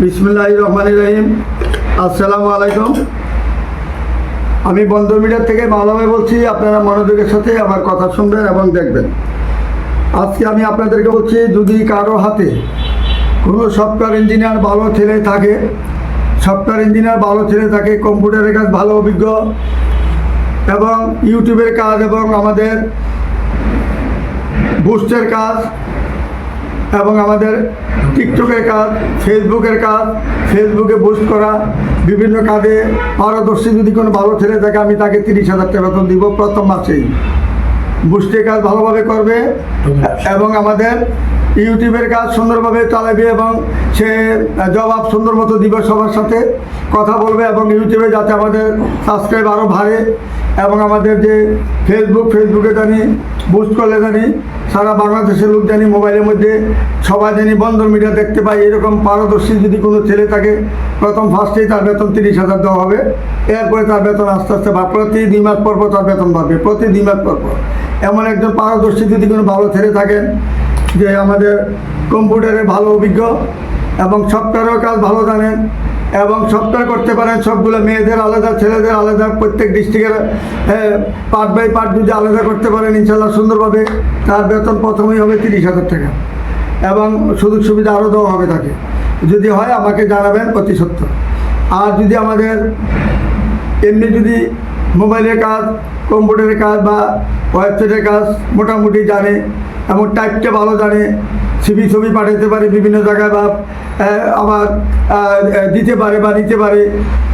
বিসমুল্লাহ রহমান রহিম। আসসালামু আলাইকুম। আমি বন্দর মিডিয়া থেকে মাওলামে বলছি, আপনারা মনোযোগের সাথে আমার কথা শুনবেন এবং দেখবেন। আজকে আমি আপনাদেরকে বলছি, যদি কারও হাতে কোনো সফটওয়্যার ইঞ্জিনিয়ার ভালো ছেলে থাকে, সফটওয়্যার ইঞ্জিনিয়ার ভালো ছেলে থাকে, কম্পিউটারের কাজ ভালো, অভিজ্ঞ এবং ইউটিউবের কাজ এবং আমাদের বুস্টের কাজ এবং আমাদের টিকটকের কাজ ফেসবুকের কাজ ফেসবুকে পোস্ট করা বিভিন্ন কাজে পারদর্শী যদি কোনো ভালো ছেলে থাকে আমি তাকে তিরিশ হাজার টাকা বেতন দিব প্রথম মাসেই। বুস্টের কাজ ভালোভাবে করবে এবং আমাদের ইউটিউবের কাজ সুন্দরভাবে চালাবে এবং সে জবাব সুন্দর মতো দিবে সবার সাথে কথা বলবে এবং ইউটিউবে যাতে আমাদের সাবস্ক্রাইব আরও বাড়ে এবং আমাদের যে ফেসবুক ফেসবুকে জানি বুস্ট করলে জানি, সারা বাংলাদেশের লোক জানি মোবাইলের মধ্যে সবাই জানি বন্দর মিডিয়া দেখতে পাই এরকম পারদর্শী যদি কোনো ছেলে থাকে, প্রথম ফার্স্টেই তার বেতন তিরিশ হাজার দেওয়া হবে। এরপরে তার বেতন আস্তে আস্তে বা প্রতি দুই মাস পর পর তার বেতন বাড়বে। প্রতি দুই মাস পর পর। এমন একজন পারদর্শী যদি কোনো ভালো ছেলে থাকেন যে আমাদের কম্পিউটারে ভালো অভিজ্ঞ এবং সফটওয়্যারের কাজ ভালো জানেন এবং সফটওয়্যার করতে পারেন সবগুলো মেয়েদের আলাদা, ছেলেদের আলাদা, প্রত্যেক ডিস্ট্রিক্টের পার্ট বাই পার্ট যদি আলাদা করতে পারেন ইনশাল্লাহ সুন্দরভাবে তার বেতন প্রথমেই হবে তিরিশ হাজার টাকা এবং সুযোগ সুবিধা আরও দেওয়া হবে তাকে। যদি হয় আমাকে জানাবেন অতি সত্য আর যদি আমাদের এমনি যদি মোবাইলের কাজ, কম্পিউটারের কাজ বা ওয়েবসাইটের কাজ মোটামুটি জানে এবং টাইপটা ভালো জানে। ছবি ছবি পাঠাতে পারে বিভিন্ন জায়গায় বা আবার দিতে পারে বা নিতে পারে।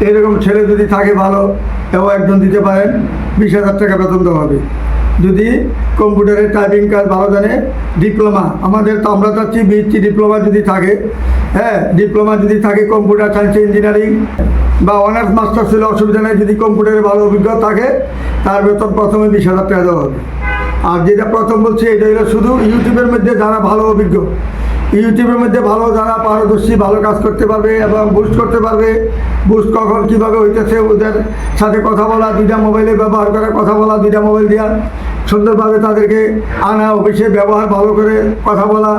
এরকম ছেলে যদি থাকে ভালো এবং একজন দিতে পারেন। বিশ হাজার টাকা বেতন দেওয়া হবে। যদি কম্পিউটারের টাইপিং কাজ ভালো জানে ডিপ্লোমা আমাদের তো আমরা চাচ্ছি বিএসসি ডিপ্লোমা যদি থাকে। হ্যাঁ ডিপ্লোমা যদি থাকে কম্পিউটার সায়েন্স ইঞ্জিনিয়ারিং বা অনার্স মাস্টার হলে অসুবিধা নেই। যদি কম্পিউটারে ভালো অভিজ্ঞতা থাকে, তার বেতন প্রথমে বিশ হাজার টাকা দেওয়া হবে। আর যেটা প্রথম বলছি, এটা হলো শুধু ইউটিউবের মধ্যে যারা ভালো অভিজ্ঞ ইউটিউবের মধ্যে ভালো যারা পারদর্শী, ভালো কাজ করতে পারবে এবং বুস্ট করতে পারবে বুস্ট কখন কীভাবে হইতেছে ওদের সাথে কথা বলা, দুইটা মোবাইলে ব্যবহার করা, কথা বলা, দুইটা মোবাইল দেওয়া সুন্দরভাবে তাদেরকে আনা, অফিসে ব্যবহার ভালো করে কথা বলা,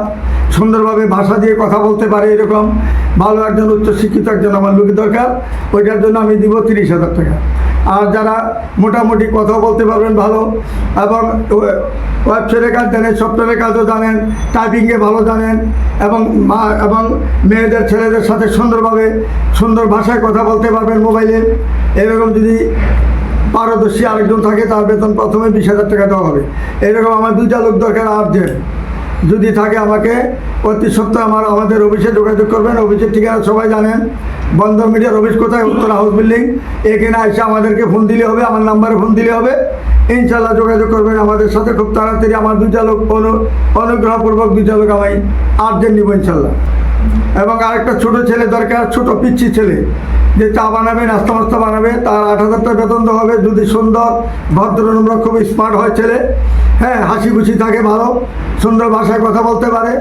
সুন্দরভাবে ভাষা দিয়ে কথা বলতে পারে এরকম। ভালো একজন উচ্চশিক্ষিত একজন আমার লোকের দরকার, ওইটার জন্য আমি দিব তিরিশ হাজার টাকা। আর যারা মোটামুটি কথা বলতে পারবেন ভালো, এবং ওয়েবসাইটের কাজ জানেন, সফটওয়্যারের কাজও জানেন, টাইপিংয়ে ভালো জানেন, এবং মা, এবং মেয়েদের, ছেলেদের সাথে সুন্দরভাবে, সুন্দর ভাষায় কথা বলতে পারবেন মোবাইলে। এরকম যদি পারদর্শী আরেকজন থাকে, তার বেতন প্রথমে বিশ হাজার টাকা দেওয়া হবে। এরকম আমার দুইটা লোক দরকার আর্জেন্ট যদি থাকে আমাকে প্রতি সপ্তাহে আমার আমাদের অফিসে যোগাযোগ করবেন। অফিসের ঠিকানা সবাই জানেন। বন্ধ মিডিয়ার অফিস কোথায়? উত্তর হাউস বিল্ডিং এখানে এসে আমাদেরকে ফোন দিলে হবে, আমার নাম্বারে ফোন দিলে হবে। ইনশাল্লাহ যোগাযোগ করবেন আমাদের সাথে। খুব তাড়াতাড়ি আমার দুই লোক অনু অনুগ্রহপূর্বক দুই লোক আমি আর্জেন্ট নিব ইনশাল্লাহ এবং আরেকটা ছোট ছেলে দরকার, ছোট পিচ্ছি ছেলে। যে চা বানাবে, নাস্তা মাস্তা বানাবে, তার আট হাজার টাকা বেতন দেওয়া হবে। যদি সুন্দর, ভদ্র, নম্র, খুব স্মার্ট হয় ছেলে হ্যাঁ হাসি খুশি থাকে, ভালো। সুন্দর ভাষায় কথা বলতে পারে।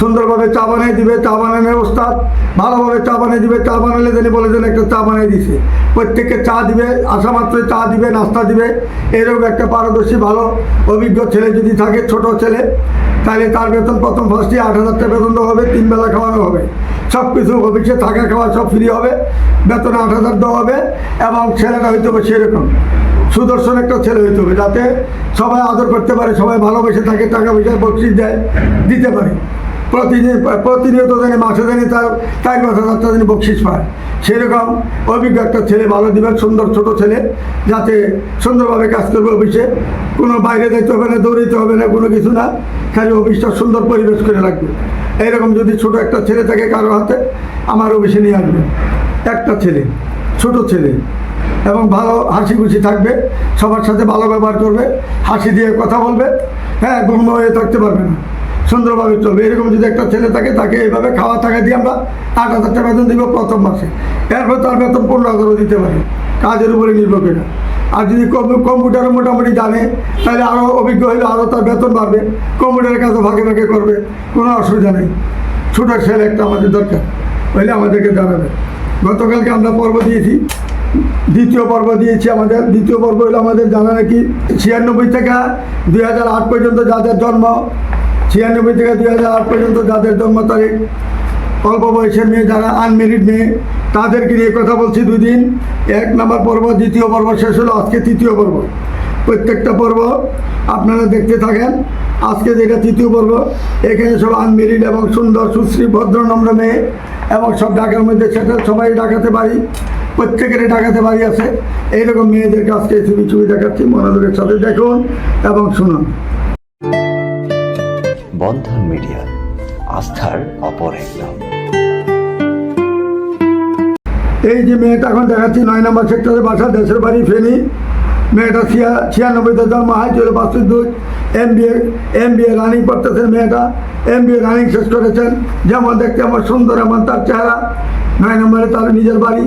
সুন্দরভাবে চা বানিয়ে দিবে, চা বানানোর ওস্তাদ ভালোভাবে চা বানিয়ে দিবে, চা বানালে তিনি বলে দেন একটা চা বানিয়ে দিছে। প্রত্যেককে চা দিবে, আসা মাত্রই চা দিবে, নাস্তা দিবে। এরকম একটা পারদর্শী, ভালো, অভিজ্ঞ ছেলে যদি থাকে, ছোট ছেলে, তাহলে তার বেতন প্রথম ফার্স্টে আট হাজার টাকা বেতন দেওয়া হবে। তিন বেলা খাওয়ানো হবে। সব কিছু অফিসে থাকা খাওয়া সব ফ্রি হবে। বেতন আট হাজার দেওয়া হবে এবং ছেলেটা হইতে হবে সেরকম। সুদর্শন একটা ছেলে হইতে হবে যাতে সবাই আদর করতে পারে, সবাই ভালোবেসে থাকে, টাকা পয়সা বকশিস দেয়, দিতে পারে। প্রতিদিন, প্রতিনিয়ত জানি মাসে জানি, তার পাঁচ হাজার টাকা জানি বকশিস পায়। সেরকম অভিজ্ঞ একটা ছেলে, ভালো দিবেন, সুন্দর ছোট ছেলে, যাতে সুন্দরভাবে কাজ করবে অফিসে। কোনো বাইরে যেতে হবে না, দৌড়াইতে হবে না, কোনো কিছু না, খালি অফিসটা সুন্দর পরিবেশ করে রাখবে। এইরকম যদি ছোট একটা ছেলে থাকে কারও হাতে, আমার অফিসে নিয়ে আসবে। একটা ছেলে, ছোট ছেলে, এবং ভালো হাসি খুশি থাকবে, সবার সাথে ভালো ব্যবহার করবে, হাসি দিয়ে কথা বলবে হ্যাঁ গুম্ব হয়ে থাকতে পারবে না। সুন্দরভাবে চলবে। এরকম যদি একটা ছেলে থাকে, তাকে এইভাবে খাওয়া থাকা দিয়ে আমরা আট হাজার টাকা বেতন দিব প্রথম মাসে। এরপর তার বেতন পনেরো হাজারও দিতে পারি। কাজের উপরে নির্ভর করে। আর যদি কম- কম্পিউটারও মোটামুটি জানে, তাহলে আরও অভিজ্ঞ হলে আরও তার বেতন বাড়বে। কম্পিউটারের কাজও ভাগে ভাগে করবে, কোনো অসুবিধা নেই। ছোটো ছেলে একটা আমাদের দরকার হইলে আমাদেরকে জানাবে। গতকালকে আমরা পর্ব দিয়েছি, দ্বিতীয় পর্ব দিয়েছি আমাদের। দ্বিতীয় পর্ব হলো আমাদের জানা নাকি ছিয়ানব্বই থেকে দুই হাজার আট পর্যন্ত যাদের জন্ম ছিয়ানব্বই থেকে দুই হাজার আট পর্যন্ত যাদের জন্ম তারিখ, অল্প বয়সের মেয়ে যারা আনমেরিড মেয়ে, তাদেরকে নিয়ে কথা বলছি দুই দিন এক নম্বর পর্ব, দ্বিতীয় পর্ব শেষ হলো, আজকে তৃতীয় পর্ব। প্রত্যেকটা পর্ব আপনারা দেখতে থাকেন। আজকে যেটা তৃতীয় পর্ব, এখানে সব আনমেরিড এবং সুন্দর, সুশ্রী ভদ্রনম্র মেয়ে এবং সব ঢাকার মধ্যে সেটা সবাই ডাকাতে পারি প্রত্যেকেরই ডাকাতে বাড়ি আছে। এইরকম মেয়েদের কাছকে ছবি ছবি দেখাচ্ছি। মনোযোগের সাথে দেখুন এবং শুনুন। বন্ধন মিডিয়া, আস্থার অপর এক নাম। এই যে মেয়েটা এখন দেখাচ্ছি, নয় নম্বর সেক্টরে বাসা, দেশের বাড়ি, ফেনি। মেয়েটা ছিয়া ছিয়ানব্বইতে জন্ম, হাই চলে বাস্তুর দুধ M B A M B A running করতেছেন মেয়েটা। এম বি এ রানিং শেষ করেছেন। যেমন দেখতে আমার সুন্দর, এমন তার চেহারা। নয় নম্বরে তার নিজের বাড়ি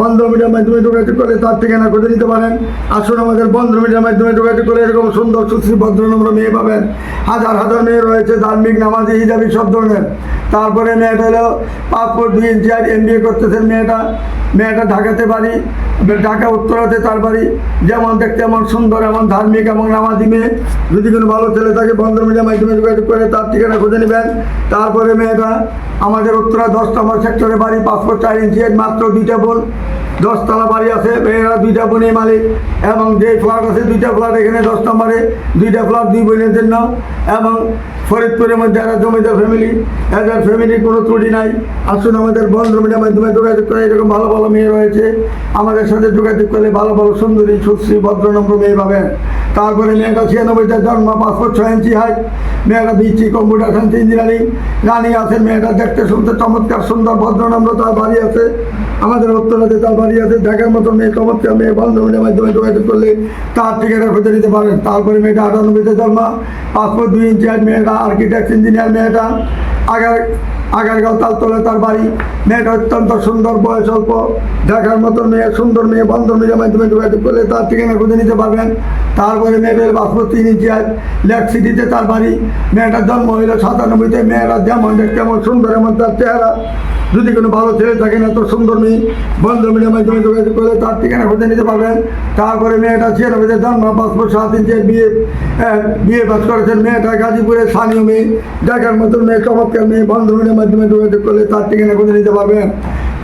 বন্ধ মিডিয়ার মাধ্যমে যোগাযোগ করে তার ঠিকানা খুঁজে নিতে পারেন। আসুন আমাদের বন্ধ মিডিয়ার মাধ্যমে যোগাযোগ করে এরকম সুন্দর, সুশ্রী, ভদ্র ভদ্রনম্র মেয়ে পাবেন। হাজার হাজার মেয়ে রয়েছে, ধার্মিক, নামাজি, হিজাবি, সব ধরনের। তারপরে মেয়েটা হলো পাসপোর্ট দুই ইঞ্চি আর এম করতেছেন মেয়েটা। মেয়েটা ঢাকাতে বাড়ি, ঢাকা, উত্তরাতে তার বাড়ি। যেমন দেখতে এমন সুন্দর, এমন ধার্মিক এবং নামাজি মেয়ে। যদি কোনো ভালো ছেলে থাকে বন্ধ মিডিয়ার মাধ্যমে যোগাযোগ করে তার ঠিকানা খুঁজে নেবেন। তারপরে মেয়েটা আমাদের উত্তরা দশ নম্বর সেক্টরে বাড়ি, পাসপোর্ট চার ইঞ্চি মাত্র দুইটা বোন, দশতলা বাড়ি আছে, মেয়েরা দুইটা বোনের মালিক, এবং যে ফ্ল্যাট আছে দুইটা ফ্ল্যাট এখানে দশ নম্বরে, দুইটা ফ্ল্যাট দুই বোনের জন্য, এবং ফরিদপুরের মধ্যে একটা জমিদার ফ্যামিলি এদের ফ্যামিলির কোনো ত্রুটি নাই। আসুন আমাদের বন্ধু মিডিয়ার মাধ্যমে যোগাযোগ করে, এরকম ভালো ভালো মেয়ে রয়েছে, আমাদের সাথে যোগাযোগ করলে ভালো ভালো সুন্দরী, সুশ্রী ভদ্রনম্র মেয়ে পাবেন। তারপরে মেয়েটা ছিয়ানব্বইটা, জন্ম পাসপোর্ট ছয় ইঞ্চি হাইট মেয়েটা দিচ্ছি কম্পিউটার সায়েন্স ইঞ্জিনিয়ারিং রানি আছে মেয়েটা দেখতে শুনতে চমৎকার, সুন্দর ভদ্রনম্র তার বাড়ি আছে। আমাদের উত্তরাতে তার বাড়ি আছে। দেখার মতো মেয়ে, চমৎকার মেয়ে বন্ধু মিডিয়ার মাধ্যমে যোগাযোগ করলে তার ঠিকানা খুঁজে নিতে পারেন। তারপরে মেয়েটা আটানব্বইতে জন্ম। পাসপোর্ট দুই ইঞ্চি হাইট মেয়েটা আর্কিটেক্ট ইঞ্জিনিয়ার মেয়েটা। আগার আগারগাঁও তালতলা তার বাড়ি। মেয়েটা অত্যন্ত সুন্দর, বয়স অল্প। দেখার মতো মেয়ে, সুন্দর মেয়ে বন্ধ মেয়ের মাধ্যমে যোগাযোগ করলে তার ঠিকানা খুঁজে নিতে পারবেন। তারপরে মেয়েদের পাসপোর্ট তিন ইঞ্চি আজ লেক সিটিতে তার বাড়ি। মেয়েটার জন্ম হইল সাতানব্বইতে। মেয়েরা যেমন দেখতে এমন সুন্দর, এমন তার চেহারা। যদি কোনো ভালো ছেলে থাকে না, তো সুন্দর মেয়ে, বন্ধু মিলে মাধ্যমে যোগাযোগ করলে তার ঠিকানা খুঁজে নিতে পারবেন। তারপরে মেয়েটা ছিয়ানব্বইতে জন্ম পাসপোর্ট সাত ইঞ্চে বিয়ে বিয়ে পাস করেছেন। মেয়েটা গাজীপুরে স্থানীয় মেয়ে, দেখার মতন মেয়ে, চমৎকার মেয়ে, বন্ধু মিলে মাধ্যমে যোগাযোগ করলে তার ঠিকানা খুঁজে নিতে পারবেন।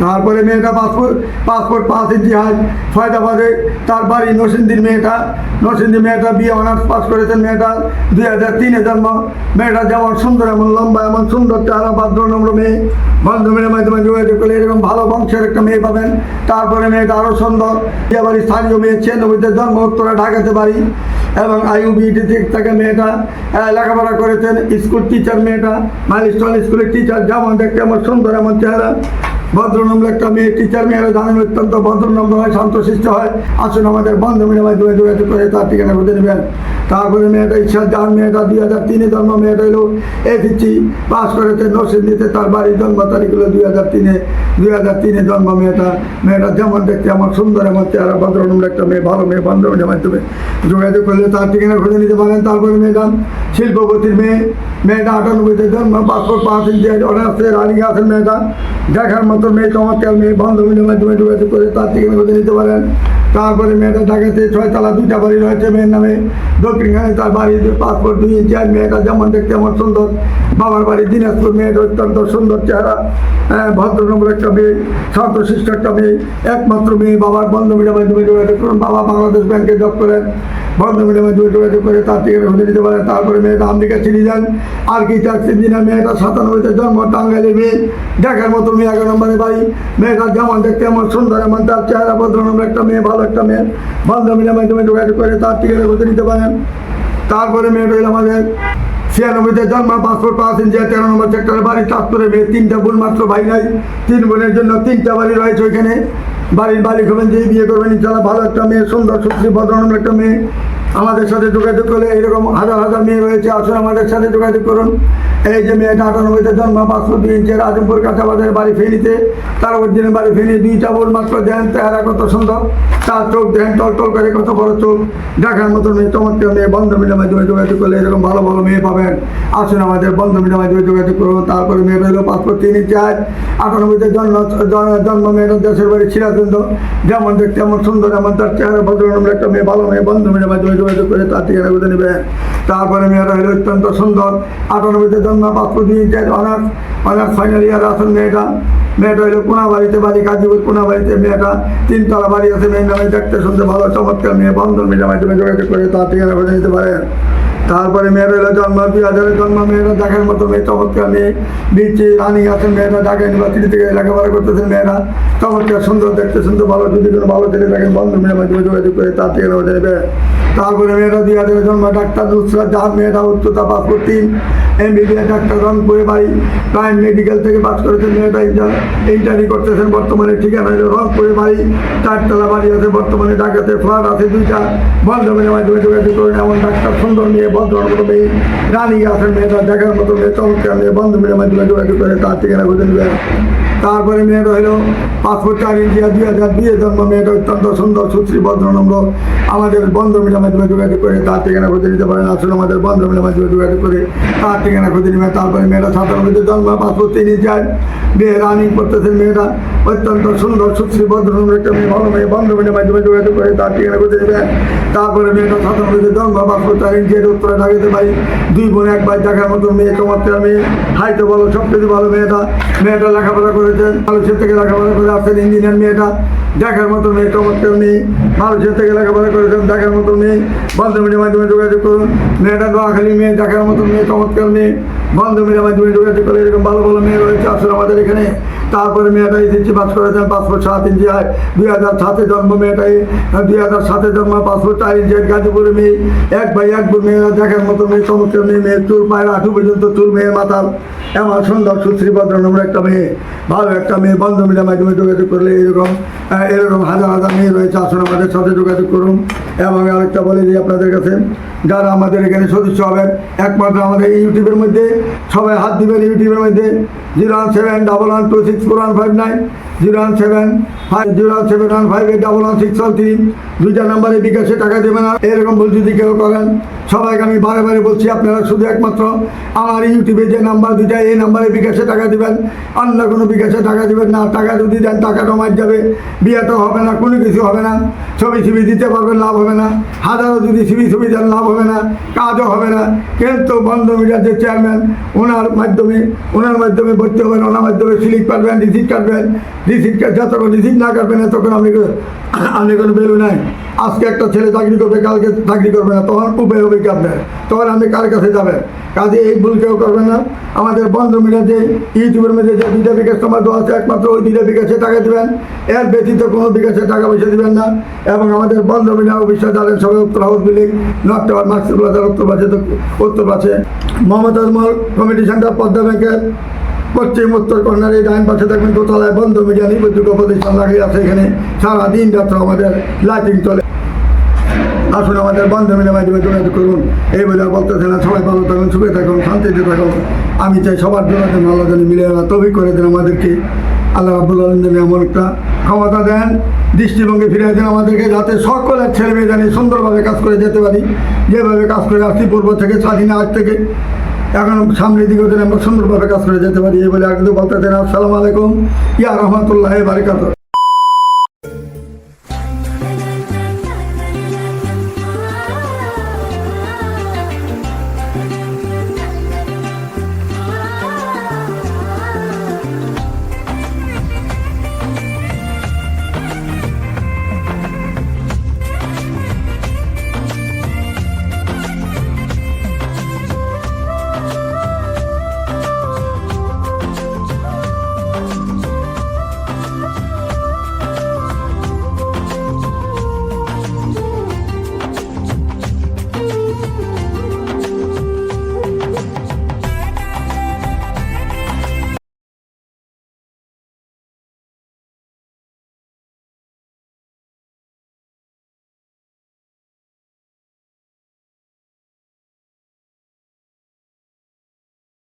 তারপরে মেয়েটা পাসপোর্ট পাসপোর্ট ইঞ্চি হাজ ফয়দাবাদে, তার বাড়ি নসিন্দির মেয়েটা নসিন্দি মেয়েটা বিয়ে অনার্স পাস করেছেন মেয়েটা দুই হাজার তিনে জন্ম। মেয়েটা যেমন সুন্দর, এমন লম্বা, এমন সুন্দর চেহারা, ভদ্র, নম্র মেয়ে। বন্ধু মেয়ের মাধ্যমে যোগাযোগ করলে এরকম ভালো বংশের একটা মেয়ে পাবেন। তারপরে মেয়েটা আরও সুন্দর বিয়ে বাড়ি স্থানীয় মেয়ে ছিয়ানব্বইতে জন্ম, উত্তরা, ঢাকাতে বাড়ি। এবং আইউবিটি থেকে মেয়েটা লেখাপড়া করেছেন, স্কুল টিচার মেয়েটা মাইলস্টোন স্কুলের টিচার, যেমন দেখতে আমার সুন্দর, এমন চেহারা ভদ্রনম্র একটা মেয়ে, টিচার মেয়েরা জানেন অত্যন্ত ভদ্রনম্র হয়, শান্তশিষ্ট হয়। আসুন আমাদের বন্ধ মেয়ের মাধ্যমে যোগাযোগ করে তার ঠিকানা খুঁজে নেবেন। তারপরে মেয়েটা ইচ্ছা যার মেয়েটা দুই হাজার তিনে জন্ম, মেয়েটা এলো এসেছি পাস করেছে নরসিংদীতে, তার বাড়ির জন্ম তারিখ হলো দুই হাজার তিনে, দুই হাজার তিনে জন্ম মেয়েটা। মেয়েটা যেমন দেখতে আমার সুন্দর, এমন চেহারা ভদ্রনম্র একটা মেয়ে, ভালো মেয়ে বন্ধ মেয়ের মাধ্যমে। যোগাযোগ করলে তার ঠিকানা খুঁজে নিতে পারেন। তারপরে মেয়েটা শিল্পপতির মেয়ে, মেয়েটা আটানব্বইতে জন্ম, পাসপোর্ট পাঁচ ইঞ্চি, অনার্সে রানিং আছেন মেয়েটা। দেখার মতো মেয়ে মাধ্যমে করে তার খুঁজে নিতে পারেন। তারপরে মেয়েটা ঢাকাতে ছয়তলা দুইটা বাড়ি রয়েছে মেয়ের নামে। দক্ষিণখানে তার বাড়ি পাসপোর্ট দুই ইঞ্চি আর মেয়েটা যেমন দেখতে এমন সুন্দর। বাবার বাড়ি দিনাজপুর মেয়েটা অত্যন্ত সুন্দর চেহারা হ্যাঁ, ভদ্রনম্র একটা মেয়ে শান্তশিষ্ট একটা মেয়ে একমাত্র মেয়ে বাবার বন্ধবীর মাধ্যমে যোগাযোগ করুন বাবা বাংলাদেশ ব্যাংকে জব করেন। মাধ্যমে যোগাযোগ করে তার ঠিকানা খুঁজে নিতে পারে। তারপরে মেয়েটা আমেরিকা সিটিজেন আর কি চার ইঞ্জিনিয়ার মেয়েটা সাতানব্বইতে জন্ম টাঙ্গাইলের মেয়ে দেখার মতো মেয়ে এগারো নম্বরে বাড়ি। মেয়েটা যেমন দেখতে এমন সুন্দর, এমন তার চেহারা ভদ্রনম্র একটা মেয়ে, ভালো একটা মেয়ে। বন্ধবীর মাধ্যমে যোগাযোগ করে তার ঠিকানা খুঁজে নিতে পারেন। তারপরে মেয়েটা আমাদের ছিয়ানব্বইতে জন্ম, পাসপোর্ট পাঁচ ইঞ্চি, তেরো নম্বর সেক্টরে বাড়ি। চাঁদপুরে মেয়ে, তিনটা বোন মাত্র ভাই নাই। তিন বোনের জন্য তিনটা বাড়ি রয়েছে ওইখানে। বাড়ির বাড়ি হবেন যে বিয়ে করবেন, ইনশাল্লাহ ভালো একটা মেয়ে, সুন্দর সুশ্রী ভদ্রনম্র একটা মেয়ে। আমাদের সাথে যোগাযোগ করলে এরকম হাজার হাজার মেয়ে রয়েছে। আসুন আমাদের সাথে যোগাযোগ করুন। এই যে মেয়েটা আটানব্বইতে জন্ম পাঁচশো দুই ইঞ্চের আজমপুর কাঁচাবাজার বাড়ি ফেনীতে। তার অরিজিনাল বাড়ি ফেনী, দুইটা বোন, মাত্র দেন চেহারা কত সুন্দর। তার চোখ দেন টল টল করে কত বড় চোখ। দেখার মতো মেয়ে, চমৎকার মেয়ে বন্ধ মিলের মাধ্যমে যোগাযোগ করলে এরকম ভালো ভালো মেয়ে পাবেন। আসুন আমাদের বন্ধ মিলের মাধ্যমে যোগাযোগ করুন। তারপরে মেয়ে পেল পাসপোর্ট তিন ইঞ্চি আজ আটানব্বইতে জন্ম জন্ম মেয়েটা দেশের বাড়ি সিরাজন্দ যেমন দেখতে এমন সুন্দর, এমন তার চেহারা ভদ্রনম্র একটা মেয়ে, ভালো মেয়ে বন্ধ মিলের মাধ্যমে যোগাযোগ করে তার ঠিকানা খুঁজে নেবেন তারপরে মেয়েটা হলো অত্যন্ত সুন্দর। আটানব্বইতে জন্ম পাসপোর্ট দিয়ে অনার্স অনার্স ফাইনাল ইয়ার আসেন মেয়েটা। মেয়েটা হলো কোনাবাড়িতে বাড়ি গাজীপুর কোনাবাড়িতে মেয়েটা। তিনতলা বাড়ি আছে, মেয়ের নামে দেখতে শুনতে ভালো, চমৎকার মেয়ে, বন্ধন মেয়ের মাধ্যমে যোগাযোগ করে তার ঠিকানা খুঁজে নিতে পারেন তারপরে মেয়েরা হলো জন্ম দুই হাজারের জন্ম মেয়েরা দেখার মতো মেয়ে চমৎকার মেয়ে বিচি রানী আছেন, মেয়েরা ঢাকা ইউনিভার্সিটি থেকে লেখাপড়া করতেছেন মেয়েরা। চমৎকার সুন্দর দেখতে, সুন্দর ভালো যদি কোনো ভালো ছেলে থাকেন বন্ধু মেয়ের মাধ্যমে যোগাযোগ করে তার থেকে নেওয়া যাবে। তারপরে মেয়েরা দুই হাজারের জন্ম ডাক্তার নুসরাত জাহান, মেয়েরা উচ্চতা পাস করতেন এমবিবিএস ডাক্তার রংপুরে বাড়ি, প্রাইম মেডিকেল থেকে পাস করেছেন মেয়েটা ইন্টারভিউ করতেছেন, বর্তমানে ঠিকানা হলো রংপুরে বাড়ি, চারতলা বাড়ি আছে, বর্তমানে ঢাকাতে ফ্ল্যাট আছে দুইটা। বন্ধ মেয়ের মাধ্যমে যোগাযোগ করেন, এমন ডাক্তার সুন্দর মেয়ে বন্ধুর মতো মেয়ে রানী মেয়েটা দেখার মতো বন্ধু মেয়ের মাধ্যমে করে তার নেবেন তারপরে মেয়েটা হলো পাসপোর্ট চার ইন্ডিয়া দুই হাজার দুইয়ে জন্ম। মেয়েটা অত্যন্ত সুন্দর, সুশ্রী, ভদ্রনম্র। আমাদের বন্ধ মিলের মাধ্যমে যোগাযোগ করে তার ঠিকানা খুঁজে নিতে পারেন। আসলে আমাদের বন্ধ মিলের মাধ্যমে যোগাযোগ করে তার ঠিকানা খুঁজে নেবে। তারপরে মেয়েটা সাধারণত জন্ম, পাসপোর্ট তিন ইন্ডিয়ায় মেয়ে রানিং করতেছেন মেয়েটা। অত্যন্ত সুন্দর, সুশ্রী, ভদ্রনম্র একটা মেয়ে, ভালো মেয়ে। বন্ধ মিলের মাধ্যমে যোগাযোগ করে তার ঠিকানা খুঁজে নেবে। তারপরে মেয়েটা সাধারণত জন্ম চার ইন্ডিয়ার উত্তরে ঢাকাতে পারি দুই বোন এক ভাই দেখার মতো মেয়ে চমৎকার মেয়ে হাইতে বলো সব কিছু ভালো মেয়েটা। মেয়েটা লেখাপড়া করেছেন সে থেকে লেখাপড়া করে আসছেন ইঞ্জিনিয়ার মেয়েটা। দেখার মতো মেয়ে চমৎকার মেয়ে মানুষের থেকে লেখাপড়া করেছেন দেখার মতো মেয়ে বন্ধুমিনের মাধ্যমে যোগাযোগ করুন। মেয়েটা দোয়াখালী মেয়ে, দেখার মতো মেয়ে চমৎকার মেয়ে বন্ধুমিনের মাধ্যমে যোগাযোগ করে এরকম ভালো ভালো মেয়ে রয়েছে আসলে আমাদের এখানে। তারপরে মেয়েটা এসেছি পাস করেছেন পাসপোর্ট সাত ইঞ্চি হয় দুই হাজার সাতে জন্ম মেয়েটাই, দুই হাজার সাতে জন্ম পাসপোর্ট চার ইঞ্চি গাজীপুরে মেয়ে। এক ভাই, এক বোন মেয়েরা দেখার মতো মেয়ে চমৎকার মেয়ে মেয়ে চুল পায়ের আঠু পর্যন্ত, চুল মেয়ে মাথার। এমন সুন্দর সুশ্রী, ভদ্রনম্র একটা মেয়ে, ভালো একটা মেয়ে। বন্ধ মিডিয়ার মাধ্যমে যোগাযোগ করলে এরকম এরকম হাজার হাজার মেয়ে রয়েছে, আসুন আমাদের সাথে যোগাযোগ করুন। এবং আরেকটা বলে দিই আপনাদের কাছে, যারা আমাদের এখানে সদস্য হবেন, একমাত্র আমাদের ইউটিউবের মধ্যে, সবাই হাত দিবেন ইউটিউবের মধ্যে, zero one seven double one two six four one five nine, zero one seven five, zero one seven one five eight double one six one three, দুইটা নাম্বারে বিকাশে টাকা দেবেন না এরকম ভুল যদি কেউ করেন, সবাইকে আমি বারে বারে বলছি, আপনারা শুধু একমাত্র আমার ইউটিউবে যে নাম্বার দুইটা, এই নাম্বারে বিকাশে টাকা দিবেন, অন্য কোনো বিকাশে টাকা দিবেন না, টাকা যদি দেন, টাকাটা মার যাবে। বিয়েটা হবে না, কোনো কিছু হবে না। ছবি ছবি দিতে পারবেন, লাভ হবে না। হাজারো যদি ছবি ছবি দেন, লাভ হবে না, কাজও হবে না। কিন্তু বন্ধ মিডিয়ার যে চেয়ারম্যান, ওনার মাধ্যমে ওনার মাধ্যমে ভর্তি হবেন, ওনার মাধ্যমে স্লিপ কাটবেন, রিসিট কাটবেন। রিসিট যতক্ষণ রিসিট না কাটবেন তখন আপনি আপনি কোনো ভ্যালু নাই। আজকে একটা ছেলে চাকরি করবে, কালকে চাকরি করবে না, তখন উপায় হবে আপনার তখন আপনি কার কাছে যাবেন? কাজে এই ভুল কেউ করবেন না। আমাদের বন্ধ মিডিয়া যে ইউটিউবের মধ্যে যে দুইটা বিকাশ তোমার দেওয়া আছে, একমাত্র ওই দুইটা বিকাশে টাকা দেবেন। এর ব্যতীত কোনো বিকাশে টাকা পয়সা দেবেন না এবং আমাদের বন্ধ মিডিয়া অফিসে জানেন সবাই উত্তর হাউস বিল্ডিং নর্থ টাওয়ার মার্কসিল উত্তর পাশে উত্তর পাশে মোহাম্মদ আজমল কমিটি সেন্টার, পদ্মা ব্যাংকের পশ্চিম উত্তর কর্নারে ডাইন পাশে দেখবেন দোতলায় বন্ধ মিডিয়া নির্ভরযোগ্য প্রতিষ্ঠান লাগিয়ে আছে এখানে। সারাদিন রাত্র আমাদের লাইটিং চলে। আসুন আমাদের বন্ধ মিলে মাধ্যমে যোগাযোগ করুন। এই বলে আর বলতেছে না, সবাই ভালো থাকুন, সুখে থাকুন, শান্তিতে থাকুন। আমি চাই সবার জন্য আল্লাহ যেন মিলে তবে করে দেন আমাদেরকে। আল্লাহ রাবুল আলম এমন একটা ক্ষমতা দেন, দৃষ্টিভঙ্গি ফিরিয়ে দেন আমাদেরকে, যাতে সকলের ছেলে মেয়ে জানি সুন্দরভাবে কাজ করে যেতে পারি। যেভাবে কাজ করে আসছি, পূর্ব থেকে স্বাধীন আজ থেকে। এখন সামনের দিকে যেন আমরা সুন্দরভাবে কাজ করে যেতে পারি এই বলে আগে বলতে দেন আসসালামু আলাইকুম। ইয়া রহমতুল্লাহ বারিকাত